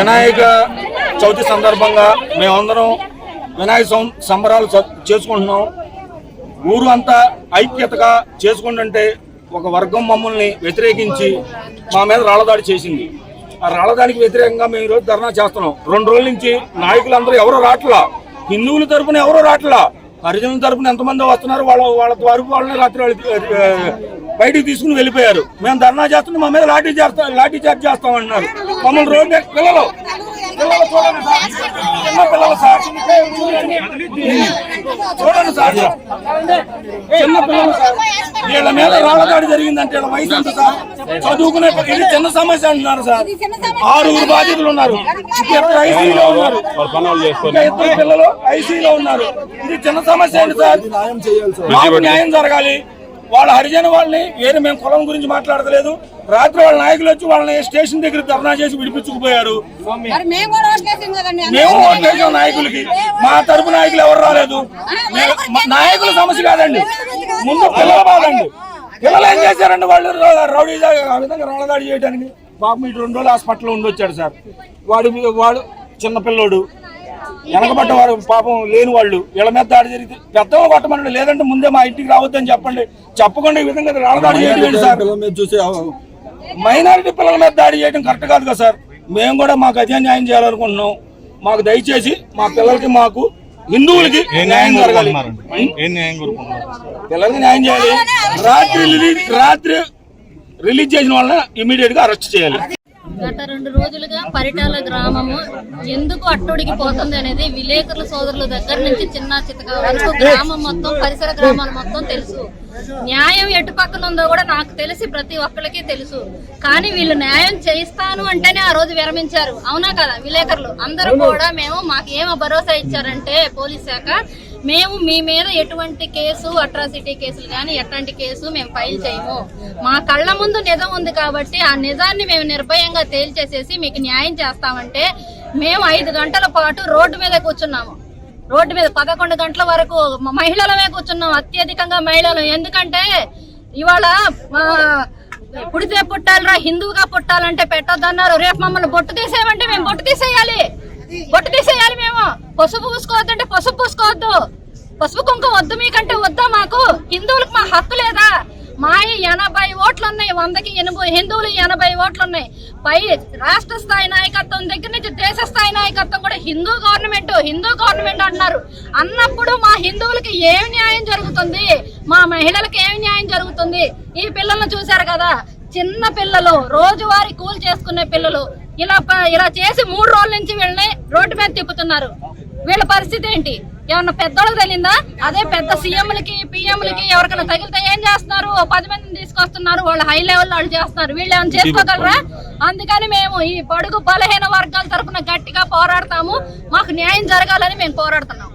వినాయక చవితి సందర్భంగా మేమందరం వినాయక సంబరాలు చేసుకుంటున్నాం. ఊరు అంతా ఐక్యతగా చేసుకుంటుంటే ఒక వర్గం మమ్మల్ని వ్యతిరేకించి మా మీద రాళ్ళదాడి చేసింది. ఆ రాళ్ళదాడికి వ్యతిరేకంగా మేము ఈరోజు ధర్నా చేస్తున్నాం. రెండు రోజుల నుంచి నాయకులందరూ ఎవరో రాట్లా? హిందువుల తరపున ఎవరో రాట్లా? హరిజనుల తరపున ఎంతమంది వస్తున్నారు? వాళ్ళ వాళ్ళ వరకు వాళ్ళని రాత్రి బయటికి తీసుకుని వెళ్ళిపోయారు. మేము ధర్నా చేస్తున్నాం మా మీద లాఠీ చేస్తా లాఠీ చార్జ్ చేస్తామన్నారు. మమ్మల్ని రోడ్డు పిల్లలు పిల్లలు చూడండి సార్. చిన్న పిల్లలు సార్. చూడండి సార్. చిన్న పిల్లలు సార్. వీళ్ళ మీద రాళ్ళదాడి జరిగిందంటే వీళ్ళ వయసు ఎంత సార్? చదువుకునే ఇది చిన్న సమస్య అంటున్నారు సార్. ఆరుగురు బాధితులు ఉన్నారు. ఇద్దరు ఐసీలో ఉన్నారు. ఇద్దరు పిల్లలు ఐసీలో ఉన్నారు. ఇది చిన్న సమస్య అండి సార్. న్యాయం జరగాలి. వాళ్ళ హరిజన వాళ్ళని వేరే మేము కులం గురించి మాట్లాడతలేదు. రాత్రి వాళ్ళ నాయకులు వచ్చి వాళ్ళని స్టేషన్ దగ్గర ధర్నా చేసి విడిపించుకుపోయారు. మరి మేము ఓట్లేసాం నాయకులకి. మా తరపు నాయకులు ఎవరు రాలేదు. నాయకుల సమస్య కాదండి. ముందు పిల్లల బాధండి పిల్లలు ఏం చేశారండి? వాళ్ళు రౌడీ ఆ విధంగా రాళ్ళదాడి చేయడానికి పాపం ఇటు రెండు రోజులు హాస్పిటల్లో ఉండి వచ్చాడు సార్. వాడు వాడు చిన్న పిల్లోడు. వెనకబడ్డ వారు పాపం లేని వాళ్ళు. వీళ్ళ మీద దాడి జరిగితే పెద్దగా కొట్టమనండి. లేదంటే ముందే మా ఇంటికి రావద్దని చెప్పండి. చెప్పకుండా ఈ విధంగా రాళ్ళదాడి చేయడం సార్. చూసి మైనారిటీ పిల్లల మీద దాడి చేయడం కరెక్ట్ కాదు కదా సార్. మేము కూడా మాకు అదే న్యాయం చేయాలనుకుంటున్నాం. మాకు దయచేసి మా పిల్లలకి మాకు హిందువులకి న్యాయం జరగాలి. ఏం న్యాయం కోరుకుంటున్నారు? పిల్లలకి న్యాయం చేయాలి. రాత్రి రాత్రి రిలీజ్ చేసిన వాళ్ళని ఇమీడియట్గా అరెస్ట్ చేయాలి. గత రెండు రోజులుగా పరిటాల గ్రామము ఎందుకు అట్టుడికి పోతుంది అనేది విలేకరుల సోదరుల దగ్గర నుంచి చిన్న చితక వరకు గ్రామం మొత్తం పరిసర గ్రామాలు మొత్తం తెలుసు. న్యాయం ఎటు పక్కన ఉందో కూడా నాకు తెలిసి ప్రతి ఒక్కరికి తెలుసు. కానీ వీళ్ళు న్యాయం చేయిస్తాను అంటేనే ఆ రోజు విరమించారు. అవునా కదా విలేకరులు? అందరూ కూడా మేము మాకు ఏమో భరోసా ఇచ్చారంటే పోలీస్ శాఖ మేము మీ మీద ఎటువంటి కేసు అట్రాసిటీ కేసులు కానీ ఎట్లాంటి కేసు మేము ఫైల్ చేయము. మా కళ్ళ ముందు నిజం ఉంది కాబట్టి ఆ నిజాన్ని మేము నిర్భయంగా తేల్చేసేసి మీకు న్యాయం చేస్తామంటే మేము ఐదు గంటల పాటు రోడ్డు మీద కూర్చున్నాము. రోడ్డు మీద పదకొండు గంటల వరకు మహిళలమే కూర్చున్నాం అత్యధికంగా మహిళలు. ఎందుకంటే ఇవాళ పుడితే పుట్టాలిరా హిందువుగా పుట్టాలంటే పెట్టొద్దన్నారు. రేపు మమ్మల్ని బొట్టు తీసేయమంటే మేము బొట్టు తీసేయాలి. బొట్టు తీసేయాలి మేము. పసుపు పూసుకోవద్దు అంటే పసుపు పూసుకోవద్దు. పసుపు కుంకుమ వద్దు మీకంటే వద్దా మాకు? హిందువులకు మా హక్కు లేదా? మా ఎనభై ఓట్లు ఉన్నాయి వందకి ఎనభై హిందువులు ఎనభై ఓట్లు ఉన్నాయి పై రాష్ట్ర స్థాయి నాయకత్వం దగ్గర నుంచి దేశ స్థాయి నాయకత్వం కూడా హిందూ గవర్నమెంట్ హిందూ గవర్నమెంట్ అంటున్నారు. అన్నప్పుడు మా హిందువులకి ఏం న్యాయం జరుగుతుంది? మా మహిళలకు ఏం న్యాయం జరుగుతుంది? ఈ పిల్లలను చూశారు కదా? చిన్న పిల్లలు రోజువారీ కూలి చేసుకునే పిల్లలు. ఇలా ప- ఇలా చేసి మూడు రోజుల నుంచి వీళ్ళని రోడ్డు మీద తిప్పుతున్నారు. వీళ్ళ పరిస్థితి ఏంటి? ఏమన్నా పెద్దోళ్ళకి తెలియదా అదే పెద్ద సీఎంలకి పిఎంలకి ఎవరికైనా తగిలితే ఏం చేస్తున్నారు? పది మందిని తీసుకొస్తున్నారు వాళ్ళు హై లెవెల్ వాళ్ళు చేస్తున్నారు. వీళ్ళు ఏమైనా చేసుకోగలరా? అందుకని మేము ఈ బడుగు బలహీన వర్గాల తరపున గట్టిగా పోరాడతాము. మాకు న్యాయం జరగాలని మేము పోరాడుతున్నాం.